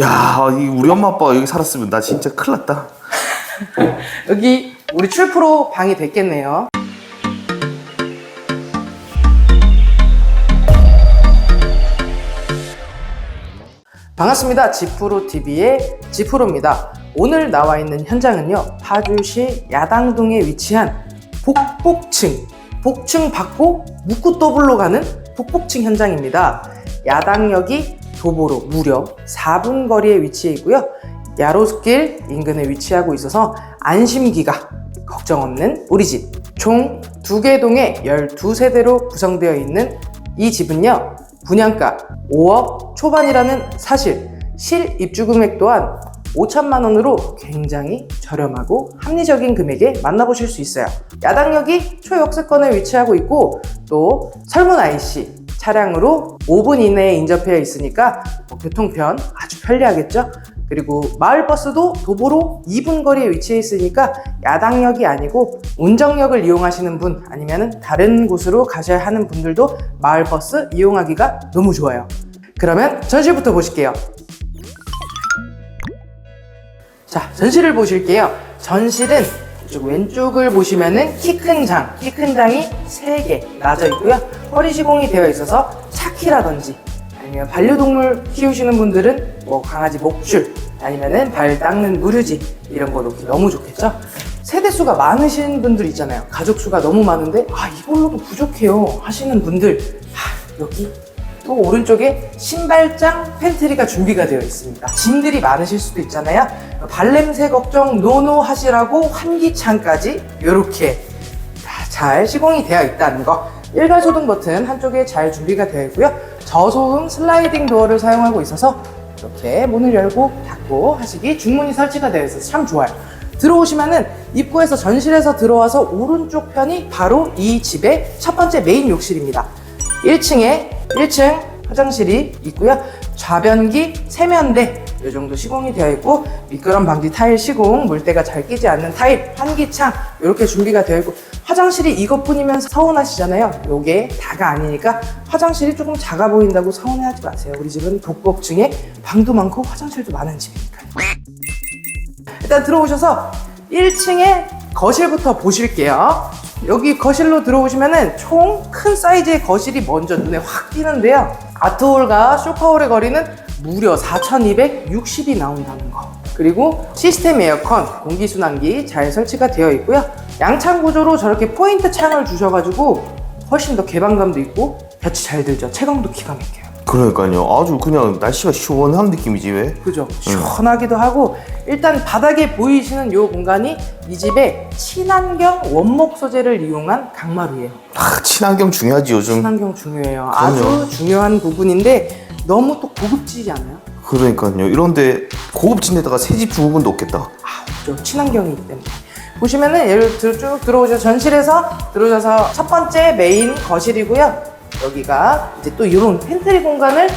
야, 이 우리 엄마 아빠가 여기 살았으면 나 진짜 큰일 났다. 여기 우리 출프로 방이 됐겠네요. 반갑습니다. 지프로 TV의 지프로입니다. 오늘 나와 있는 현장은요, 파주시 야당동에 위치한 복복층, 복층 받고 묵고 더블로 가는 복복층 현장입니다. 야당역이 도보로 무려 4분 거리에 위치해 있고요. 야로스길 인근에 위치하고 있어서 안심기가 걱정 없는 우리 집. 총두개 동에 12세대로 구성되어 있는 이 집은요, 분양가 5억 초반이라는 사실, 실 입주 금액 또한 5천만 원으로 굉장히 저렴하고 합리적인 금액에 만나보실 수 있어요. 야당역이 초역세권에 위치하고 있고 또 설문 IC 차량으로 5분 이내에 인접해 있으니까 뭐 교통편 아주 편리하겠죠? 그리고 마을버스도 도보로 2분 거리에 위치해 있으니까 야당역이 아니고 운정역을 이용하시는 분 아니면 다른 곳으로 가셔야 하는 분들도 마을버스 이용하기가 너무 좋아요. 그러면 전시부터 보실게요. 자, 전시를 보실게요. 전실은 이쪽 왼쪽을 보시면은 키 큰 장, 키 큰 장이 3개 나져 있고요. 허리 시공이 되어 있어서 차키라든지 아니면 반려동물 키우시는 분들은 뭐 강아지 목줄 아니면은 발 닦는 무르지 이런 거 놓기 너무 좋겠죠? 세대 수가 많으신 분들 있잖아요. 가족 수가 너무 많은데 아 이걸로도 부족해요 하시는 분들 하, 여기 또 오른쪽에 신발장 팬트리가 준비가 되어 있습니다. 짐들이 많으실 수도 있잖아요. 발냄새 걱정 노노 하시라고 환기창까지 이렇게 잘 시공이 되어 있다는 거. 일괄 소등 버튼 한쪽에 잘 준비가 되어 있고요. 저소음 슬라이딩 도어를 사용하고 있어서 이렇게 문을 열고 닫고 하시기 중문이 설치가 되어 있어서 참 좋아요. 들어오시면은 입구에서 전실에서 들어와서 오른쪽 편이 바로 이 집의 첫 번째 메인 욕실입니다. 1층에 1층 화장실이 있고요. 좌변기 세면대 이 정도 시공이 되어 있고 미끄럼 방지 타일 시공, 물때가 잘 끼지 않는 타일, 환기창 이렇게 준비가 되어 있고 화장실이 이것뿐이면 서운하시잖아요. 요게 다가 아니니까 화장실이 조금 작아 보인다고 서운해하지 마세요. 우리 집은 독복층에 방도 많고 화장실도 많은 집이니까요. 일단 들어오셔서 1층에 거실부터 보실게요. 여기 거실로 들어오시면은 총 큰 사이즈의 거실이 먼저 눈에 확 띄는데요. 아트홀과 쇼파홀의 거리는 무려 4,260이 나온다는 거. 그리고 시스템 에어컨, 공기순환기 잘 설치가 되어 있고요. 양창 구조로 저렇게 포인트 창을 주셔가지고 훨씬 더 개방감도 있고 볕이 잘 들죠. 채광도 기가 막혀요. 그러니까요. 아주 그냥 날씨가 시원한 느낌이지 왜? 그죠? 시원하기도 하고 일단 바닥에 보이시는 이 공간이 이 집의 친환경 원목 소재를 이용한 강마루예요. 아, 친환경 중요하지 요즘. 친환경 중요해요. 그럼요. 아주 중요한 부분인데 너무 또 고급지지 않아요? 그러니까요. 이런데 고급진 데다가 새집 중국은도 없겠다. 아, 없죠. 친환경이기 때문에. 보시면은 예를 들어 쭉 들어오셔서 전실에서 들어오셔서 첫 번째 메인 거실이고요. 여기가 이제 또 이런 팬트리 공간을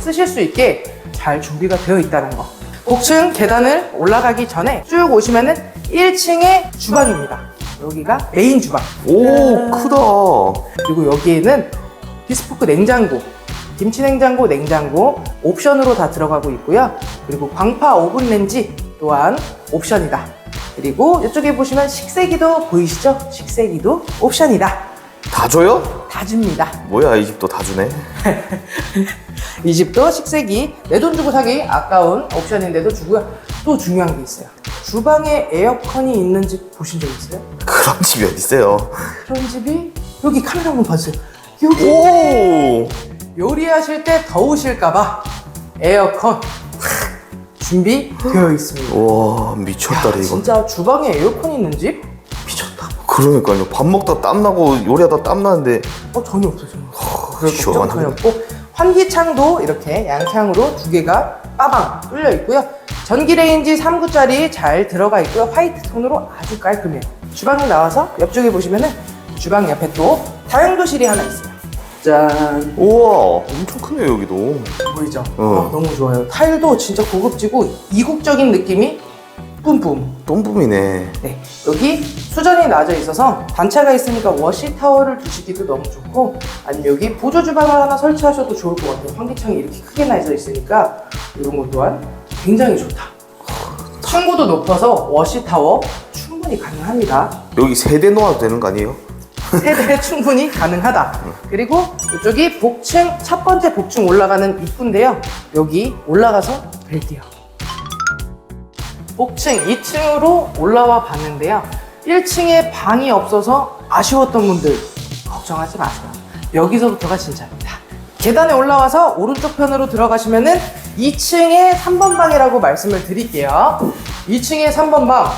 쓰실 수 있게 잘 준비가 되어 있다는 거. 복층 계단을 올라가기 전에 쭉 오시면은 1층의 주방입니다. 여기가 메인 주방. 오 크다. 그리고 여기에는 비스포크 냉장고, 김치 냉장고, 냉장고 옵션으로 다 들어가고 있고요. 그리고 광파 오븐 렌지 또한 옵션이다. 그리고 이쪽에 보시면 식세기도 보이시죠? 식세기도 옵션이다. 다 줘요? 다 줍니다. 뭐야 이 집도 다 주네. 이 집도 식세기 내 돈 주고 사기 아까운 옵션인데도 주고요. 또 중요한 게 있어요. 주방에 에어컨이 있는 집 보신 적 있어요? 그런 집이 어디 있어요? 그런 집이 여기 카메라 한번 봐주세요. 여기 오. 요리하실 때 더우실까봐 에어컨 탁 준비되어 있습니다. 와 미쳤다 야, 이거. 진짜 주방에 에어컨 있는 집. 그러니까요. 밥 먹다 땀 나고 요리하다 땀 나는데 어 전혀 없어 전혀. 없어. 그럴 걱정 시원하네. 전혀 없고 환기창도 이렇게 양창으로 두 개가 빠방 뚫려 있고요. 전기레인지 3구짜리 잘 들어가 있고요. 화이트 톤으로 아주 깔끔해요. 주방을 나와서 옆쪽에 보시면은 주방 옆에 또 다용도실이 하나 있어요. 짠. 우와 엄청 크네요 여기도. 보이죠? 어. 아, 너무 좋아요. 타일도 진짜 고급지고 이국적인 느낌이 뿜뿜. 똥붐이네. 네, 여기 수전이 나져 있어서 단차가 있으니까 워시 타워를 두시기도 너무 좋고 아니면 여기 보조 주방을 하나 설치하셔도 좋을 것 같아요. 환기창이 이렇게 크게 나져 있으니까 이런 것 또한 굉장히 좋다. 층고도 높아서 워시 타워 충분히 가능합니다. 여기 세대 놓아도 되는 거 아니에요? 세대 충분히 가능하다. 그리고 이쪽이 복층 첫 번째 복층 올라가는 입구인데요. 여기 올라가서 뵐게요. 복층 2층으로 올라와 봤는데요. 1층에 방이 없어서 아쉬웠던 분들 걱정하지 마세요. 여기서부터가 진짜입니다. 계단에 올라와서 오른쪽 편으로 들어가시면은 2층에 3번 방이라고 말씀을 드릴게요. 2층에 3번 방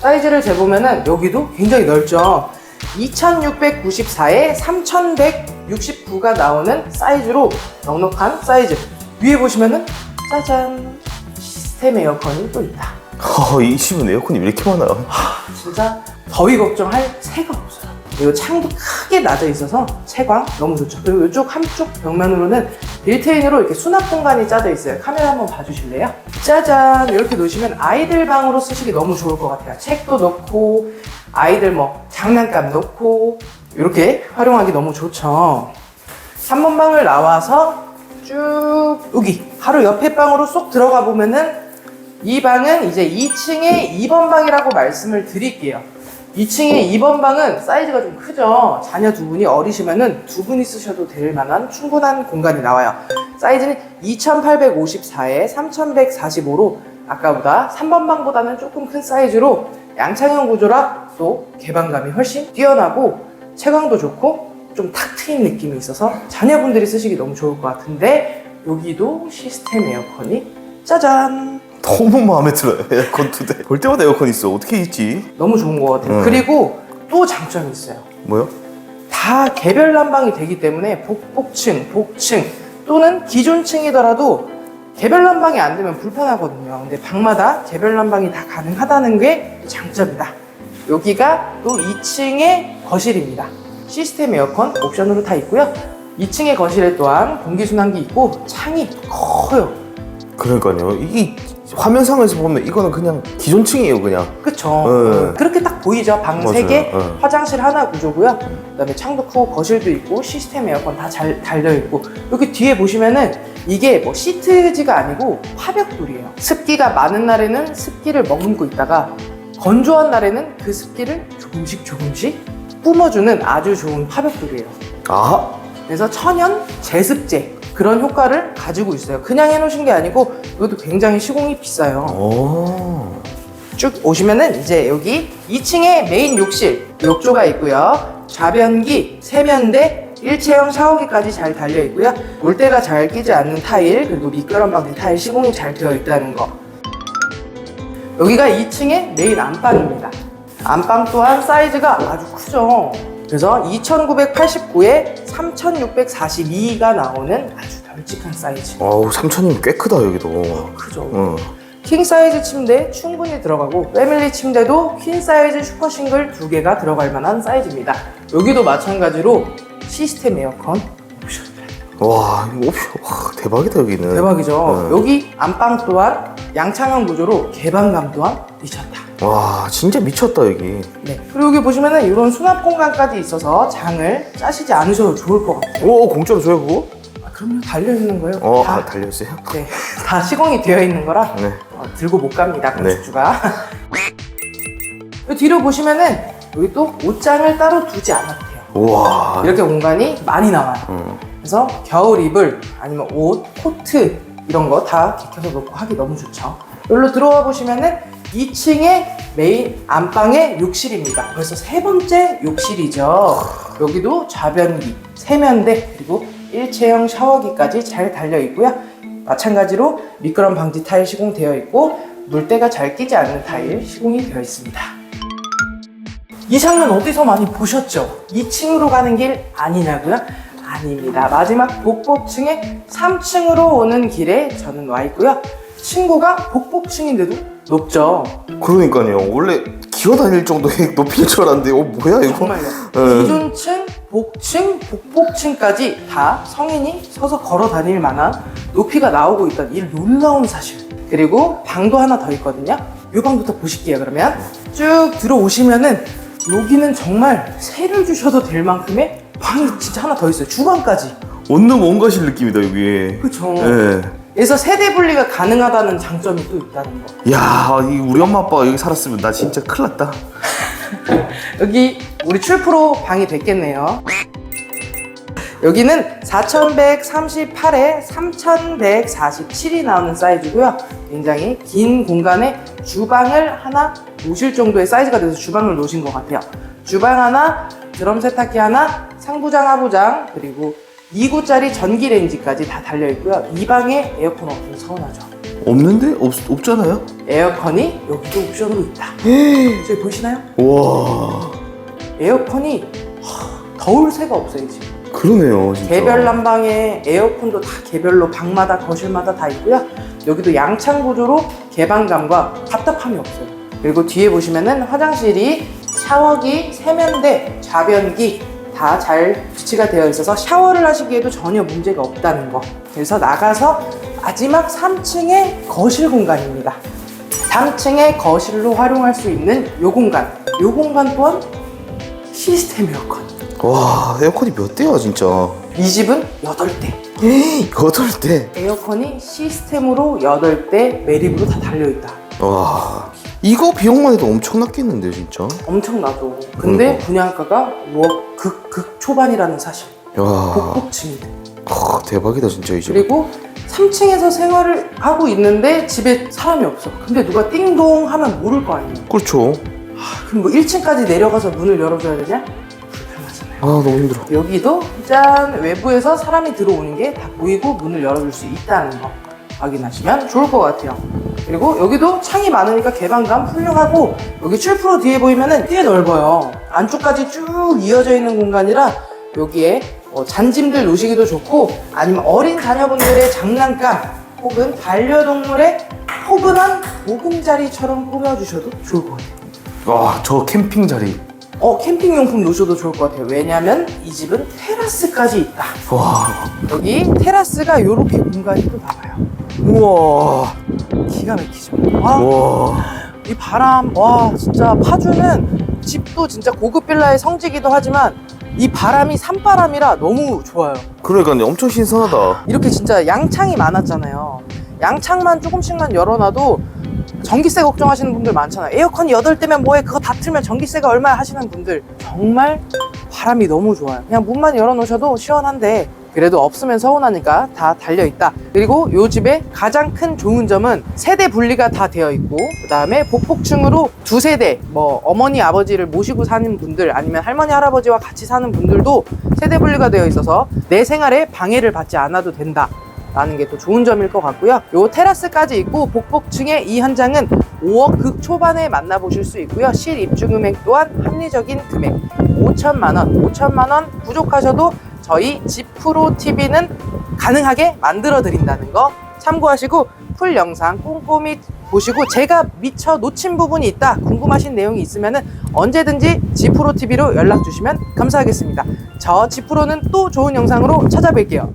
사이즈를 재보면은 여기도 굉장히 넓죠. 2694에 3169가 나오는 사이즈로 넉넉한 사이즈. 위에 보시면은 짜잔 시스템 에어컨이 또 있다. 허, 이 집은 에어컨이 왜 이렇게 많아요? 진짜 더위 걱정할 새가 없어요. 그리고 창도 크게 낮아 있어서 채광 너무 좋죠. 그리고 이쪽 한쪽 벽면으로는 빌트인으로 이렇게 수납 공간이 짜져 있어요. 카메라 한번 봐주실래요? 짜잔 이렇게 놓으시면 아이들 방으로 쓰시기 너무 좋을 것 같아요. 책도 넣고 아이들 뭐 장난감 넣고 이렇게 활용하기 너무 좋죠. 3번 방을 나와서 쭉 여기 바로 옆에 방으로 쏙 들어가 보면은 이 방은 이제 2층의 2번 방이라고 말씀을 드릴게요. 2층의 2번 방은 사이즈가 좀 크죠. 자녀 두 분이 어리시면은 두 분이 쓰셔도 될 만한 충분한 공간이 나와요. 사이즈는 2854에 3145로 아까보다 3번 방보다는 조금 큰 사이즈로 양창형 구조라 또 개방감이 훨씬 뛰어나고 채광도 좋고 좀 탁 트인 느낌이 있어서 자녀분들이 쓰시기 너무 좋을 것 같은데 여기도 시스템 에어컨이 짜잔 너무 마음에 들어요. 에어컨 두 대. 볼 때마다 에어컨 있어. 어떻게 있지? 너무 좋은 것 같아요. 음. 그리고 또 장점이 있어요. 뭐요? 다 개별 난방이 되기 때문에 복복층, 복층 또는 기존 층이더라도 개별 난방이 안 되면 불편하거든요. 근데 방마다 개별 난방이 다 가능하다는 게 장점이다. 여기가 또 2층의 거실입니다. 시스템 에어컨 옵션으로 다 있고요. 2층의 거실에 또한 공기순환기 있고 창이 커요. 그러니까요. 이 화면상에서 보면 이거는 그냥 기존 층이에요, 그냥. 그쵸. 네. 그렇게 딱 보이죠. 방 맞아요. 3개, 네. 화장실 하나 구조고요. 그 다음에 창도 크고 거실도 있고 시스템 에어컨 다 잘 달려있고 여기 뒤에 보시면은 이게 뭐 시트지가 아니고 파벽돌이에요. 습기가 많은 날에는 습기를 머금고 있다가 건조한 날에는 그 습기를 조금씩 조금씩 뿜어주는 아주 좋은 파벽돌이에요. 아, 그래서 천연 제습제 그런 효과를 가지고 있어요. 그냥 해놓으신 게 아니고 이것도 굉장히 시공이 비싸요. 오. 쭉 오시면은 이제 여기 2층에 메인 욕실 욕조가 있고요. 좌변기, 세면대, 일체형 샤워기까지 잘 달려 있고요. 물때가 잘 끼지 않는 타일 그리고 미끄럼 방지 타일 시공이 잘 되어 있다는 거. 여기가 2층의 메인 안방입니다. 안방 또한 사이즈가 아주 크죠. 그래서 2989에 3642가 나오는 아주 널찍한 사이즈. 어우, 3천이면 꽤 크다, 여기도. 크죠. 응. 킹 사이즈 침대 충분히 들어가고 패밀리 침대도 퀸 사이즈 슈퍼 싱글 두 개가 들어갈 만한 사이즈입니다. 여기도 마찬가지로 시스템 에어컨 옵션. 와, 이거 옵션, 와, 대박이다, 여기는. 대박이죠. 네. 여기 안방 또한 양창형 구조로 개방감 또한 미쳤다. 와, 진짜 미쳤다, 여기. 네. 그리고 여기 보시면은 이런 수납 공간까지 있어서 장을 짜시지 않으셔도 좋을 것 같아요. 오, 공짜로 줘요, 그거? 아, 그럼요. 달려 있는 거예요. 어, 다, 아, 달려있어요? 네. 다 시공이 되어 있는 거라 네. 어, 들고 못 갑니다 네. 건축주가 이 뒤로 보시면은 여기 또 옷장을 따로 두지 않아도 돼요 우와. 이렇게 공간이 많이 나와요 음. 그래서 겨울 이불 아니면 옷, 코트 이런 거 다 개켜서 놓고 하기 너무 좋죠 여기로 들어와 보시면은 2층에 메인 안방의 욕실입니다 벌써 세 번째 욕실이죠 여기도 좌변기, 세면대 그리고 일체형 샤워기까지 잘 달려 있고요 마찬가지로 미끄럼 방지 타일 시공되어 있고 물때가 잘 끼지 않는 타일 시공이 되어 있습니다 이 장면 어디서 많이 보셨죠? 2층으로 가는 길 아니냐고요? 아닙니다. 마지막 복복층에 3층으로 오는 길에 저는 와 있고요. 친구가 복복층인데도 높죠. 그러니까요. 원래 기어 다닐 정도의 높이인 줄 알았는데, 어, 뭐야, 이거? 정말요. 네. 기존층, 복층, 복복층까지 다 성인이 서서 걸어 다닐 만한 높이가 나오고 있다는 이 놀라운 사실. 그리고 방도 하나 더 있거든요. 이 방부터 보실게요 그러면 쭉 들어오시면은 여기는 정말 세를 주셔도 될 만큼의 방이 진짜 하나 더 있어요 주방까지 원룸 원가실 느낌이다 여기. 그쵸 예. 그래서 세대 분리가 가능하다는 장점이 또 있다는 거 야, 이 우리 엄마 아빠가 여기 살았으면 나 진짜 큰일 났다. 여기 우리 출프로 방이 됐겠네요. 여기는 4138에 3147이 나오는 사이즈고요. 굉장히 긴 공간에 주방을 하나 놓으실 정도의 사이즈가 돼서 주방을 놓으신 것 같아요. 주방 하나, 드럼 세탁기 하나, 상부장, 하부장, 그리고 2구짜리 전기레인지까지 다 달려있고요. 이 방에 에어컨 없으면 서운하죠. 없는데? 없, 없잖아요? 에어컨이 여기도 옵션으로 있다. 저기 보시나요? 와, 에어컨이 하, 더울 새가 없어요 지금 그러네요, 진짜. 개별 난방에 에어컨도 다 개별로 방마다 거실마다 다 있고요 여기도 양창 구조로 개방감과 답답함이 없어요 그리고 뒤에 보시면은 화장실이 샤워기, 세면대, 좌변기 다 잘 비치가 되어 있어서 샤워를 하시기에도 전혀 문제가 없다는 거. 그래서 나가서 마지막 3층의 거실 공간입니다. 3층의 거실로 활용할 수 있는 요 공간. 요 공간 또한 시스템 에어컨. 와, 에어컨이 몇 대야, 진짜. 이 집은 8대. 여덟 대. 에어컨이 시스템으로 8대 매립으로 다 달려있다. 와, 이거 비용만 해도 엄청났겠는데, 진짜. 엄청나죠 근데 그러니까. 분양가가 뭐 극, 극 초반이라는 사실 야, 복복층인데 크, 대박이다, 진짜, 이 집. 그리고 3층에서 생활을 하고 있는데 집에 사람이 없어 근데 누가 띵동 하면 모를 거 아니에요 그렇죠. 그럼 뭐 1층까지 내려가서 문을 열어줘야 되냐? 불편하잖아요 아, 너무 힘들어. 여기도 짠 외부에서 사람이 들어오는 게 다 보이고 문을 열어줄 수 있다는 거 확인하시면 좋을 것 같아요. 그리고 여기도 창이 많으니까 개방감 훌륭하고 여기 출프로 뒤에 보이면은 꽤 넓어요. 안쪽까지 쭉 이어져 있는 공간이라 여기에 어, 잔짐들 놓으시기도 좋고 아니면 어린 자녀분들의 장난감 혹은 반려동물의 포근한 보금자리처럼 꾸며주셔도 좋을 것 같아요. 와, 저 캠핑 자리. 어 캠핑 용품 놓으셔도 좋을 것 같아요. 왜냐면 이 집은 테라스까지 있다. 와, 여기 테라스가 이렇게 공간이 또 나와요. 우와, 기가 막히죠. 와, 와. 이 바람, 와, 진짜 파주는 집도 진짜 고급 빌라의 성지기도 하지만 이 바람이 산바람이라 너무 좋아요. 그러니까 엄청 신선하다. 이렇게 진짜 양창이 많았잖아요. 양창만 조금씩만 열어놔도 전기세 걱정하시는 분들 많잖아요. 에어컨이 8대면 뭐해? 그거 다 틀면 전기세가 얼마야 하시는 분들 정말 바람이 너무 좋아요. 그냥 문만 열어놓으셔도 시원한데 그래도 없으면 서운하니까 다 달려있다. 그리고 이 집의 가장 큰 좋은 점은 세대 분리가 다 되어 있고 그 다음에 복복층으로 두 세대 뭐 어머니 아버지를 모시고 사는 분들 아니면 할머니 할아버지와 같이 사는 분들도 세대 분리가 되어 있어서 내 생활에 방해를 받지 않아도 된다. 라는 게 또 좋은 점일 것 같고요. 요 테라스까지 있고 복복층의 이 현장은 5억 극 초반에 만나보실 수 있고요. 실 입주 금액 또한 합리적인 금액 5천만 원, 5천만 원 부족하셔도 저희 지프로 TV는 가능하게 만들어 드린다는 거 참고하시고 풀 영상 꼼꼼히 보시고 제가 미처 놓친 부분이 있다 궁금하신 내용이 있으면 언제든지 지프로 TV로 연락 주시면 감사하겠습니다. 저 지프로는 또 좋은 영상으로 찾아뵐게요.